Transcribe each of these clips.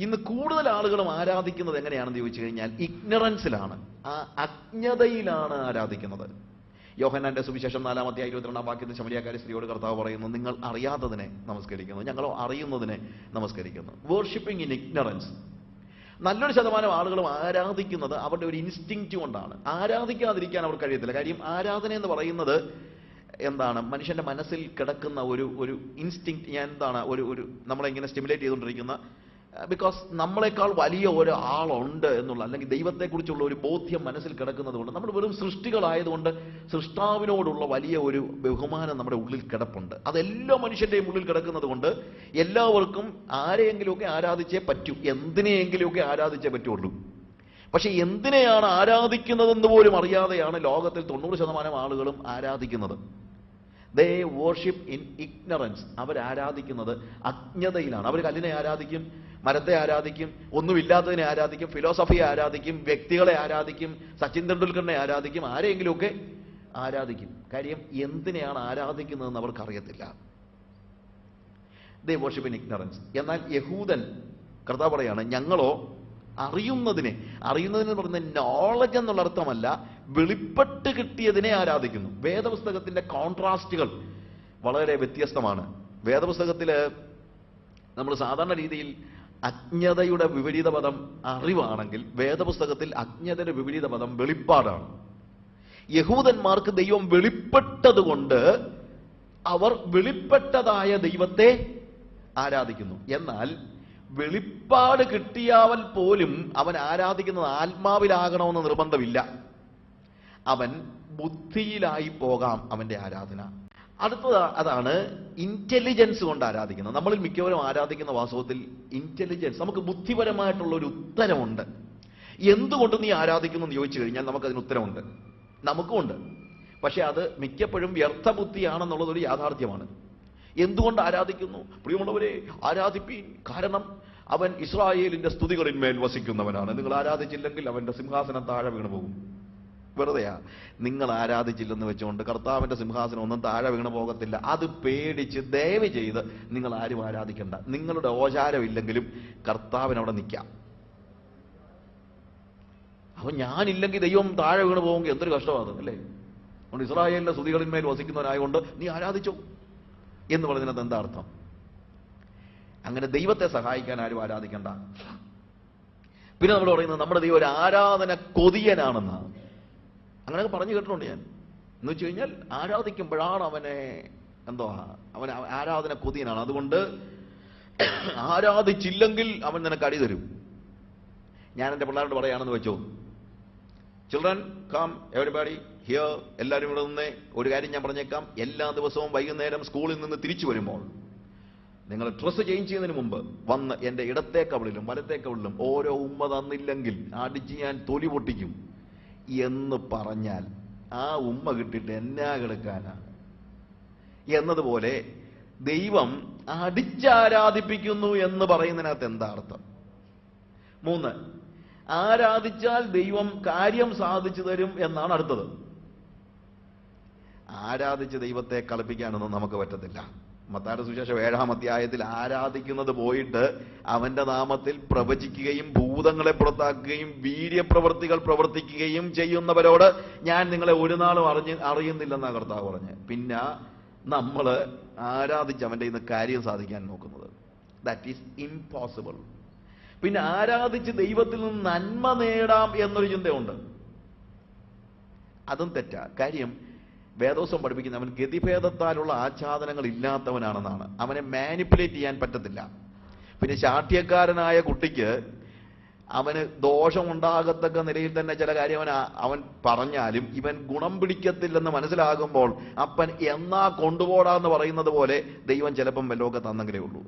ഇന്ന് കൂടുതൽ ആളുകളും ആരാധിക്കുന്നത് എങ്ങനെയാണെന്ന് ചോദിച്ചു കഴിഞ്ഞാൽ ഇഗ്നറൻസിലാണ്. ആ അജ്ഞതയിലാണ് ആരാധിക്കുന്നത്. യോഹന്നാന്റെ സുവിശേഷം നാലാമത്തെ ഇരുപത്തിരണ്ടാം വാക്യത്തിൽ ശമരിയാക്കാരി സ്ത്രീയോട് കർത്താവ് പറയുന്നു നിങ്ങൾ അറിയാത്തതിനെ നമസ്കരിക്കുന്നു. ഞങ്ങളോ അറിയുന്നതിനെ നമസ്കരിക്കുന്നു. വേർഷിപ്പിംഗ് ഇൻ ഇഗ്നറൻസ് നല്ലൊരു ശതമാനം ആളുകളും ആരാധിക്കുന്നത് അവരുടെ ഒരു ഇൻസ്റ്റിങ്റ്റ് കൊണ്ടാണ്. ആരാധിക്കാതിരിക്കാൻ അവർ കഴിയത്തില്ല. കാര്യം ആരാധന എന്ന് പറയുന്നത് എന്താണ്? മനുഷ്യന്റെ മനസ്സിൽ കിടക്കുന്ന ഒരു ഒരു ഇൻസ്റ്റിങ് ഞാൻ എന്താണ് ഒരു ഒരു നമ്മളെ ഇങ്ങനെ സ്റ്റിമുലേറ്റ് ചെയ്തുകൊണ്ടിരിക്കുന്ന ബിക്കോസ് നമ്മളെക്കാൾ വലിയ ഒരാളുണ്ട് എന്നുള്ള അല്ലെങ്കിൽ ദൈവത്തെക്കുറിച്ചുള്ള ഒരു ബോധ്യം മനസ്സിൽ കിടക്കുന്നത് കൊണ്ട് നമ്മൾ വെറും സൃഷ്ടികളായതുകൊണ്ട് സൃഷ്ടാവിനോടുള്ള വലിയ ഒരു ബഹുമാനം നമ്മുടെ ഉള്ളിൽ കിടപ്പുണ്ട്. അതെല്ലാ മനുഷ്യന്റെയും ഉള്ളിൽ കിടക്കുന്നത് കൊണ്ട് എല്ലാവർക്കും ആരെയെങ്കിലുമൊക്കെ ആരാധിച്ചേ പറ്റൂ. എന്തിനെയെങ്കിലുമൊക്കെ ആരാധിച്ചേ പറ്റുള്ളൂ. പക്ഷെ എന്തിനെയാണ് ആരാധിക്കുന്നതെന്ന് പോലും അറിയാതെയാണ് ലോകത്തിൽ തൊണ്ണൂറ് ശതമാനം ആളുകളും ആരാധിക്കുന്നത്. ദേ വോർഷിപ്പ് ഇൻ ഇഗ്നറൻസ് അവർ ആരാധിക്കുന്നത് അജ്ഞതയിലാണ്. അവർ കല്ലിനെ ആരാധിക്കും? മരത്തെ ആരാധിക്കും ഒന്നുമില്ലാത്തതിനെ ആരാധിക്കും ഫിലോസഫിയെ ആരാധിക്കും വ്യക്തികളെ ആരാധിക്കും സച്ചിൻ തെണ്ടുൽക്കറിനെ ആരാധിക്കും ആരെയെങ്കിലുമൊക്കെ ആരാധിക്കും. കാര്യം എന്തിനെയാണ് ആരാധിക്കുന്നതെന്ന് അവർക്കറിയത്തില്ല. ദേ വർഷിപ്പ് ഇൻ ഇഗ്നറൻസ് എന്നാൽ യഹൂദൻ കർത്താവ് പറയാണ് ഞങ്ങളോ അറിയുന്നതിനെ അറിയുന്നതിന് പറയുന്ന നോളജ് എന്നുള്ള അർത്ഥമല്ല വെളിപ്പെട്ട് കിട്ടിയതിനെ ആരാധിക്കുന്നു. വേദപുസ്തകത്തിന്റെ കോൺട്രാസ്റ്റുകൾ വളരെ വ്യത്യസ്തമാണ്. വേദപുസ്തകത്തിൽ നമ്മൾ സാധാരണ രീതിയിൽ അജ്ഞതയുടെ വിപരീത പദം അറിവാണെങ്കിൽ വേദപുസ്തകത്തിൽ അജ്ഞതയുടെ വിപരീത പദം വെളിപ്പാടാണ്. യഹൂദന്മാർക്ക് ദൈവം വെളിപ്പെട്ടതുകൊണ്ട് അവർ വെളിപ്പെട്ടതായ ദൈവത്തെ ആരാധിക്കുന്നു. എന്നാൽ വെളിപ്പാട് കിട്ടിയവൻ പോലും അവൻ ആരാധിക്കുന്നത് ആത്മാവിലാകണമെന്ന് നിർബന്ധമില്ല. അവൻ ബുദ്ധിയിലായി പോകാം അവന്റെ ആരാധന. അടുത്തത് അതാണ് ഇന്റലിജൻസ് കൊണ്ട് ആരാധിക്കുന്നത്. നമ്മളിൽ മിക്കവരും ആരാധിക്കുന്ന വാസ്തവത്തിൽ ഇന്റലിജൻസ് നമുക്ക് ബുദ്ധിപരമായിട്ടുള്ള ഒരു ഉത്തരമുണ്ട്. എന്തുകൊണ്ട് നീ ആരാധിക്കുന്നു എന്ന് ചോദിച്ചു കഴിഞ്ഞാൽ നമുക്കതിന് ഉത്തരമുണ്ട്. നമുക്കുമുണ്ട്. പക്ഷെ അത് മിക്കപ്പോഴും വ്യർത്ഥ ബുദ്ധിയാണെന്നുള്ളത് ഒരു യാഥാർത്ഥ്യമാണ്. എന്തുകൊണ്ട് ആരാധിക്കുന്നു? പ്രിയമുള്ളവരെ ആരാധിപ്പീൻ കാരണം അവൻ ഇസ്രായേലിന്റെ സ്തുതികളിന്മേൽ വസിക്കുന്നവനാണ്. നിങ്ങൾ ആരാധിച്ചില്ലെങ്കിൽ അവന്റെ സിംഹാസനം താഴെ വീണു പോകും വെറുതെയാ. നിങ്ങൾ ആരാധിച്ചില്ലെന്ന് വെച്ചുകൊണ്ട് കർത്താവിന്റെ സിംഹാസനം ഒന്നും താഴെ വീണു പോകത്തില്ല. അത് പേടിച്ച് ദയവ് ചെയ്ത് നിങ്ങൾ ആരും ആരാധിക്കണ്ട. നിങ്ങളുടെ ഓചാരമില്ലെങ്കിലും കർത്താവിനവിടെ നിൽക്കാം. അപ്പൊ ഞാനില്ലെങ്കിൽ ദൈവം താഴെ വീണ് പോകുമെങ്കിൽ എന്തൊരു കഷ്ടമാണ് അല്ലേ? അതുകൊണ്ട് ഇസ്രായേലിന്റെ സ്തുതികളിന്മേൽ വസിക്കുന്നവനായതുകൊണ്ട് നീ ആരാധിച്ചോ എന്ന് പറഞ്ഞതിനകത്ത് എന്താ അർത്ഥം? അങ്ങനെ ദൈവത്തെ സഹായിക്കാൻ ആരും ആരാധിക്കണ്ട. പിന്നെ നമ്മൾ പറയുന്നത് നമ്മുടെ ദൈവം ഒരു ആരാധന കൊതിയനാണെന്നാണ്. അങ്ങനെയൊക്കെ പറഞ്ഞു കേട്ടിട്ടുണ്ട് ഞാൻ. എന്ന് വെച്ച് കഴിഞ്ഞാൽ ആരാധിക്കുമ്പോഴാണ് അവനെ എന്തോ അവൻ ആരാധന കൊതിയനാണ്. അതുകൊണ്ട് ആരാധിച്ചില്ലെങ്കിൽ അവൻ നിനക്ക് അടി തരും. ഞാൻ എന്റെ പിള്ളേരോട് പറയാണെന്ന് വെച്ചോ. ചിൽഡ്രൻ കം എവരിബാഡി ഹിയർ എല്ലാവരും ഇവിടെ നിന്ന്. ഒരു കാര്യം ഞാൻ പറഞ്ഞേക്കാം. എല്ലാ ദിവസവും വൈകുന്നേരം സ്കൂളിൽ നിന്ന് തിരിച്ചു വരുമ്പോൾ നിങ്ങൾ ഡ്രസ്സ് ചേഞ്ച് ചെയ്യുന്നതിന് മുമ്പ് വന്ന് എന്റെ ഇടത്തെ കവിളിലും വലത്തെ കവിളിലും ഓരോ ഉമ്മ തന്നില്ലെങ്കിൽ അടിച്ച് ഞാൻ തൊലി പൊട്ടിക്കും. എന്ന് പറഞ്ഞാൽ ആ ഉമ്മ കിട്ടിയിട്ട് എന്നാ കിടക്കാനാണ് എന്നതുപോലെ ദൈവം അടിച്ചാരാധിപ്പിക്കുന്നു എന്ന് പറയുന്നതിനകത്ത് എന്താ അർത്ഥം? മൂന്ന് ആരാധിച്ചാൽ ദൈവം കാര്യം സാധിച്ചു തരും എന്നാണ് അടുത്തത്. ആരാധിച്ച് ദൈവത്തെ കളിപ്പിക്കാനൊന്നും നമുക്ക് പറ്റത്തില്ല. മത്തായുടെ സുശേഷം ഏഴാം അധ്യായത്തിൽ ആരാധിക്കുന്നത് പോയിട്ട് അവന്റെ നാമത്തിൽ പ്രവചിക്കുകയും ഭൂതങ്ങളെ പുറത്താക്കുകയും വീര്യപ്രവൃത്തികൾ പ്രവർത്തിക്കുകയും ചെയ്യുന്നവരോട് ഞാൻ നിങ്ങളെ ഒരു നാളും അറിഞ്ഞ് അറിയുന്നില്ലെന്നാ കർത്താവ് പറഞ്ഞ്. പിന്നെ നമ്മൾ ആരാധിച്ച് അവന്റെ ഇന്ന് കാര്യം സാധിക്കാൻ നോക്കുന്നത്. ദാറ്റ് ഈസ് ഇംപോസിബിൾ പിന്നെ ആരാധിച്ച് ദൈവത്തിൽ നിന്ന് നന്മ നേടാം എന്നൊരു ചിന്തയുണ്ട്. അതും തെറ്റാ. കാര്യം വേദോസം പഠിപ്പിക്കുന്ന അവൻ ഗതിഭേദത്താലുള്ള ആച്ഛാദനങ്ങൾ ഇല്ലാത്തവനാണെന്നാണ്. അവനെ മാനിപ്പുലേറ്റ് ചെയ്യാൻ പറ്റത്തില്ല. പിന്നെ ശാഠ്യക്കാരനായ കുട്ടിക്ക് അവന് ദോഷമുണ്ടാകത്തക്ക നിലയിൽ തന്നെ ചില കാര്യം അവൻ അവൻ പറഞ്ഞാലും ഇവൻ ഗുണം പിടിക്കത്തില്ലെന്ന് മനസ്സിലാകുമ്പോൾ അപ്പൻ എന്നാ കൊണ്ടുപോടാന്ന് പറയുന്നത് പോലെ ദൈവം ചിലപ്പം വല്ലതൊക്കെ തന്നെങ്കിലേ ഉള്ളൂ.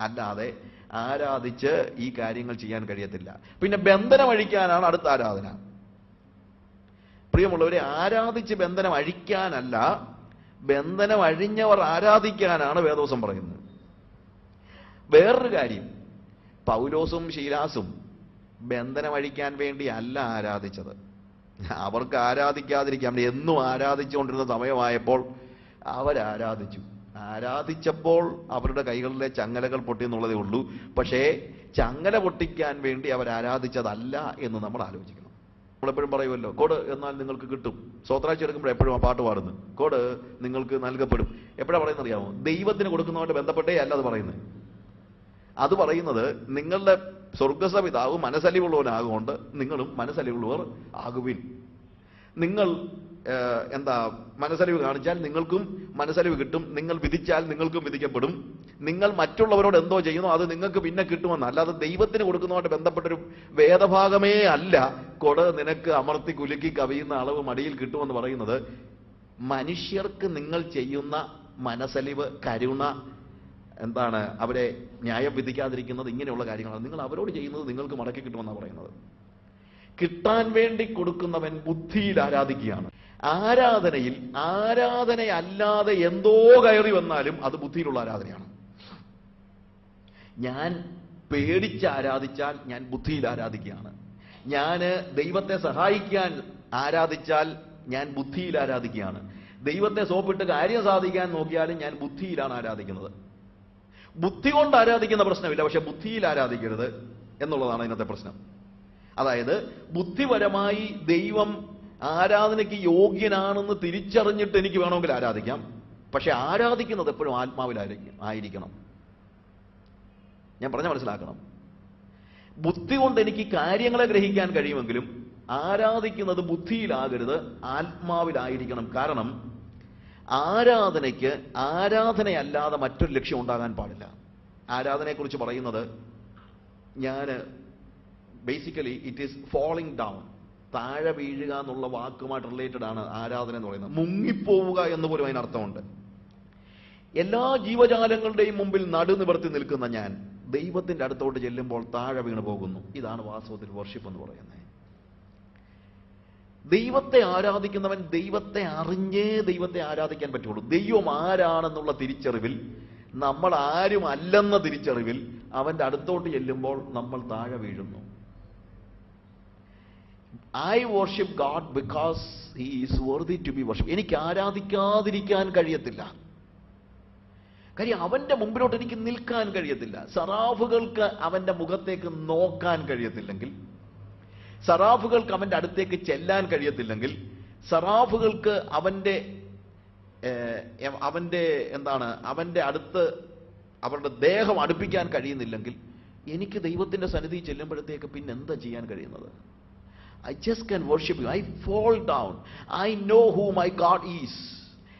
അല്ലാതെ ആരാധിച്ച് ഈ കാര്യങ്ങൾ ചെയ്യാൻ കഴിയത്തില്ല. പിന്നെ ബന്ധനം അഴിക്കാനാണ് അടുത്ത ആരാധന. പ്രിയമുള്ളവരെ ആരാധിച്ച് ബന്ധനം അഴിക്കാനല്ല ബന്ധനം അഴിഞ്ഞവർ ആരാധിക്കാനാണ് വേദോസം പറയുന്നത്. വേറൊരു കാര്യം പൗലോസും ശീലാസും ബന്ധനം അഴിക്കാൻ വേണ്ടി അല്ല ആരാധിച്ചത്. അവർക്ക് ആരാധിക്കാതിരിക്കാം എന്നും ആരാധിച്ചുകൊണ്ടിരുന്ന സമയമായപ്പോൾ അവരാരാധിച്ചു. ആരാധിച്ചപ്പോൾ അവരുടെ കൈകളിലെ ചങ്ങലകൾ പൊട്ടി എന്നുള്ളതേ ഉള്ളൂ. പക്ഷേ ചങ്ങല പൊട്ടിക്കാൻ വേണ്ടി അവർ ആരാധിച്ചതല്ല എന്ന് നമ്മൾ ആലോചിക്കണം. നമ്മളെപ്പോഴും പറയുമല്ലോ കോഡ് എന്നാൽ നിങ്ങൾക്ക് കിട്ടും. സ്വത്രാഴ്ച എടുക്കുമ്പോൾ എപ്പോഴും ആ പാട്ട് പാടുന്നു കോഡ് നിങ്ങൾക്ക് നൽകപ്പെടും. എപ്പോഴാണ് പറയുന്നത് അറിയാമോ? ദൈവത്തിന് കൊടുക്കുന്നതുമായിട്ട് ബന്ധപ്പെട്ടേ അല്ല അത് പറയുന്നത്. അത് പറയുന്നത് നിങ്ങളുടെ സ്വർഗസ്വ പിതാവ് മനസ്സലിവുള്ളവനാകൊണ്ട് നിങ്ങളും മനസ്സലിവുള്ളവർ ആകുവിൻ. നിങ്ങൾ എന്താ മനസ്സലിവ് കാണിച്ചാൽ നിങ്ങൾക്കും മനസ്സലിവ് കിട്ടും. നിങ്ങൾ വിധിച്ചാൽ നിങ്ങൾക്കും വിധിക്കപ്പെടും. നിങ്ങൾ മറ്റുള്ളവരോട് എന്തോ ചെയ്യുന്നു അത് നിങ്ങൾക്ക് പിന്നെ കിട്ടുമെന്ന് അല്ലാതെ ദൈവത്തിന് കൊടുക്കുന്നതുമായിട്ട് ബന്ധപ്പെട്ടൊരു വേദഭാഗമേ അല്ല. കൊട നിനക്ക് അമർത്തി കുലുക്കി കവിയുന്ന അളവ് മടിയിൽ കിട്ടുമെന്ന് പറയുന്നത് മനുഷ്യർക്ക് നിങ്ങൾ ചെയ്യുന്ന മനസ്സലിവ് കരുണ എന്താണ് അവരെ ന്യായം വിധിക്കാതിരിക്കുന്നത് ഇങ്ങനെയുള്ള കാര്യങ്ങളാണ്. നിങ്ങൾ അവരോട് ചെയ്യുന്നത് നിങ്ങൾക്ക് മടക്കി കിട്ടുമെന്നാണ് പറയുന്നത്. കിട്ടാൻ വേണ്ടി കൊടുക്കുന്നവൻ ബുദ്ധിയിൽ ആരാധിക്കുകയാണ്. ആരാധനയിൽ ആരാധനയല്ലാതെ എന്തോ കയറി വന്നാലും അത് ബുദ്ധിയിലുള്ള ആരാധനയാണ്. ഞാൻ പേടിച്ച് ആരാധിച്ചാൽ ഞാൻ ബുദ്ധിയിൽ ആരാധിക്കുകയാണ്. ഞാൻ ദൈവത്തെ സഹായിക്കാൻ ആരാധിച്ചാൽ ഞാൻ ബുദ്ധിയിൽ ആരാധിക്കുകയാണ്. ദൈവത്തെ സോപ്പിട്ട് കാര്യം സാധിക്കാൻ നോക്കിയാലും ഞാൻ ബുദ്ധിയിലാണ് ആരാധിക്കുന്നത്. ബുദ്ധി കൊണ്ട് ആരാധിക്കുന്ന പ്രശ്നമില്ല പക്ഷെ ബുദ്ധിയിൽ ആരാധിക്കരുത് എന്നുള്ളതാണ് ഇന്നത്തെ പ്രശ്നം. അതായത് ബുദ്ധിപരമായി ദൈവം ആരാധനയ്ക്ക് യോഗ്യനാണെന്ന് തിരിച്ചറിഞ്ഞിട്ട് എനിക്ക് വേണമെങ്കിൽ ആരാധിക്കാം. പക്ഷെ ആരാധിക്കുന്നത് എപ്പോഴും ആത്മാവിലായിരിക്കും ആയിരിക്കണം. ഞാൻ പറഞ്ഞ മനസ്സിലാക്കണം. ബുദ്ധി കൊണ്ട് എനിക്ക് കാര്യങ്ങളെ ഗ്രഹിക്കാൻ കഴിയുമെങ്കിലും ആരാധിക്കുന്നത് ബുദ്ധിയിലാകരുത് ആത്മാവിലായിരിക്കണം. കാരണം ആരാധനയ്ക്ക് ആരാധനയല്ലാതെ മറ്റൊരു ലക്ഷ്യം ഉണ്ടാകാൻ പാടില്ല. ആരാധനയെക്കുറിച്ച് പറയുന്നത് ഞാൻ basically it is falling down താഴെ വീഴുക എന്നുള്ള വാക്കുമായിട്ട് റിലേറ്റഡ് ആണ് ആരാധന എന്ന് പറയുന്നത്. മുങ്ങിപ്പോവുക എന്ന് പോലും അതിനർത്ഥമുണ്ട്. എല്ലാ ജീവജാലങ്ങളുടെയും മുമ്പിൽ നടുനിവർത്തി നിൽക്കുന്ന ഞാൻ ദൈവത്തിന്റെ അടുത്തോട്ട് ചെല്ലുമ്പോൾ താഴെ വീണ് പോകുന്നു. ഇതാണ് വാസ്തവത്തിൽ വർഷിപ്പ് എന്ന് പറയുന്നത്. ദൈവത്തെ ആരാധിക്കുന്നവൻ ദൈവത്തെ അറിഞ്ഞേ ദൈവത്തെ ആരാധിക്കാൻ പറ്റുള്ളൂ. ദൈവം ആരാണെന്നുള്ള തിരിച്ചറിവിൽ നമ്മൾ ആരും അല്ലെന്ന തിരിച്ചറിവിൽ അവന്റെ അടുത്തോട്ട് ചെല്ലുമ്പോൾ നമ്മൾ താഴെ വീഴുന്നു. I worship God because he is worthy to be worship എനിക്ക് ആരാധിക്കാതിരിക്കാൻ കഴിയത്തില്ല. കാര്യം അവന്റെ മുമ്പിലോട്ട് എനിക്ക് നിൽക്കാൻ കഴിയത്തില്ല. സറാഫുകൾക്ക് അവന്റെ മുഖത്തേക്ക് നോക്കാൻ കഴിയത്തില്ലെങ്കിൽ സറാഫുകൾക്ക് അവന്റെ അടുത്തേക്ക് ചെല്ലാൻ കഴിയത്തില്ലെങ്കിൽ സറാഫുകൾക്ക് അവന്റെ അവന്റെ എന്താണ് അവന്റെ അടുത്ത് അവരുടെ ദേഹം അടുപ്പിക്കാൻ കഴിയുന്നില്ലെങ്കിൽ എനിക്ക് ദൈവത്തിന്റെ സന്നിധി ചെല്ലുമ്പോഴത്തേക്ക് പിന്നെ എന്താ ചെയ്യാൻ കഴിയുന്നത്? I just can worship you I fall down I know who my God is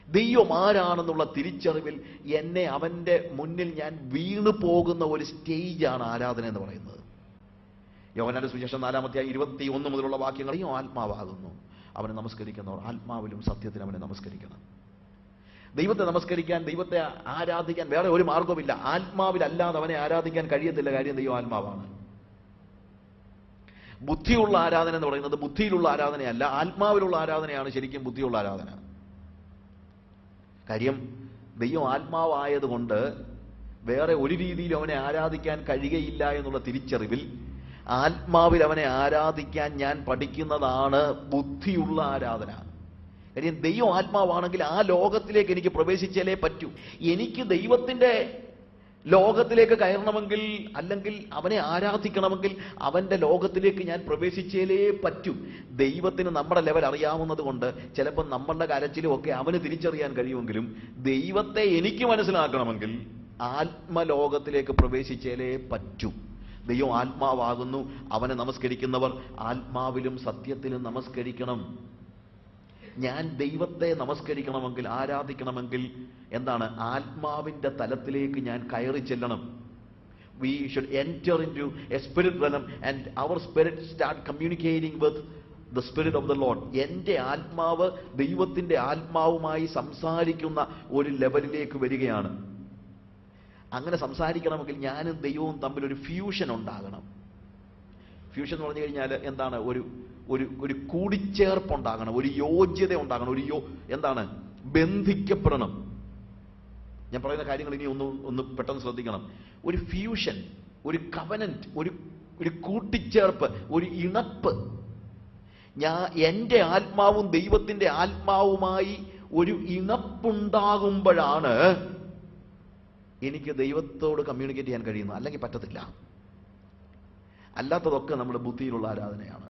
ദൈവം ആരാണെന്നുള്ള തിരിച്ചറിവിൽ എന്നെ അവന്റെ മുന്നിൽ ഞാൻ വീണു പോകുന്ന ഒരു സ്റ്റേജാണ് ആരാധന എന്ന് പറയുന്നത്. യോവനാന്റെ സുശേഷം നാലാമത്തെ ഇരുപത്തി ഒന്ന് മുതലുള്ള വാക്യങ്ങളെയും ആത്മാവാകുന്നു. അവനെ നമസ്കരിക്കുന്നവർ ആത്മാവിലും സത്യത്തിൽ അവനെ നമസ്കരിക്കണം. ദൈവത്തെ നമസ്കരിക്കാൻ ദൈവത്തെ ആരാധിക്കാൻ വേറെ ഒരു മാർഗവുമില്ല ആത്മാവിലല്ലാതെ അവനെ ആരാധിക്കാൻ കഴിയത്തില്ല കാര്യം ദൈവം ആത്മാവാണ്. ബുദ്ധിയുള്ള ആരാധന എന്ന് പറയുന്നത് ബുദ്ധിയിലുള്ള ആരാധനയല്ല ആത്മാവിലുള്ള ആരാധനയാണ് ശരിക്കും ബുദ്ധിയുള്ള ആരാധന. കാര്യം ദൈവം ആത്മാവായതുകൊണ്ട് വേറെ ഒരു രീതിയിൽ അവനെ ആരാധിക്കാൻ കഴിയയില്ല എന്നുള്ള തിരിച്ചറിവിൽ ആത്മാവിൽ അവനെ ആരാധിക്കാൻ ഞാൻ പഠിക്കുന്നതാണ് ബുദ്ധിയുള്ള ആരാധന. കാര്യം ദൈവം ആത്മാവാണെങ്കിൽ ആ ലോകത്തിലേക്ക് എനിക്ക് പ്രവേശിച്ചാലേ പറ്റൂ. എനിക്ക് ദൈവത്തിന്റെ ലോകത്തിലേക്ക് കയറണമെങ്കിൽ അല്ലെങ്കിൽ അവനെ ആരാധിക്കണമെങ്കിൽ അവന്റെ ലോകത്തിലേക്ക് ഞാൻ പ്രവേശിച്ചേലേ പറ്റൂ. ദൈവത്തിന് നമ്മുടെ ലെവൽ അറിയാവുന്നത് കൊണ്ട് ചിലപ്പോൾ നമ്മളുടെ കരച്ചിലും ഒക്കെ അവന് തിരിച്ചറിയാൻ കഴിയുമെങ്കിലും ദൈവത്തെ എനിക്ക് മനസ്സിലാക്കണമെങ്കിൽ ആത്മലോകത്തിലേക്ക് പ്രവേശിച്ചേലേ പറ്റൂ. ദൈവം ആത്മാവാകുന്നു. അവനെ നമസ്കരിക്കുന്നവർ ആത്മാവിലും സത്യത്തിലും നമസ്കരിക്കണം. ഞാൻ ദൈവത്തെ നമസ്കരിക്കണമെങ്കിൽ ആരാധിക്കണമെങ്കിൽ എന്താണ് ആത്മാവിന്റെ തലത്തിലേക്ക് ഞാൻ കയറി ചെല്ലണം. We should enter into a spirit realm and our spirit start communicating with the spirit of the Lord എന്റെ ആത്മാവ് ദൈവത്തിന്റെ ആത്മാവുമായി സംസാരിക്കുന്ന ഒരു ലെവലിലേക്ക് വരികയാണ്. അങ്ങനെ സംസാരിക്കണമെങ്കിൽ ഞാനും ദൈവവും തമ്മിൽ ഒരു ഫ്യൂഷൻ ഉണ്ടാകണം. ഫ്യൂഷൻ എന്ന് പറഞ്ഞു കഴിഞ്ഞാൽ എന്താണ്? ഒരു ഒരു ഒരു കൂടിച്ചേർപ്പ് ഉണ്ടാകണം ഒരു യോഗ്യത ഉണ്ടാകണം ഒരു യോ എന്താണ്? ബന്ധിക്കപ്പെടണം. ഞാൻ പറയുന്ന കാര്യങ്ങൾ ഇനി ഒന്ന് ഒന്ന് പെട്ടെന്ന് ശ്രദ്ധിക്കണം. ഒരു ഫ്യൂഷൻ ഒരു കവനന്റ് ഒരു ഒരു കൂട്ടിച്ചേർപ്പ് ഒരു ഇണപ്പ്. ഞാൻ എന്റെ ആത്മാവും ദൈവത്തിന്റെ ആത്മാവുമായി ഒരു ഇണപ്പുണ്ടാകുമ്പോഴാണ് എനിക്ക് ദൈവത്തോട് കമ്മ്യൂണിക്കേറ്റ് ചെയ്യാൻ കഴിയുന്നത്. അല്ലെങ്കിൽ പറ്റത്തില്ല. അല്ലാത്തതൊക്കെ നമ്മുടെ ബുദ്ധിയിലുള്ള ആരാധനയാണ്.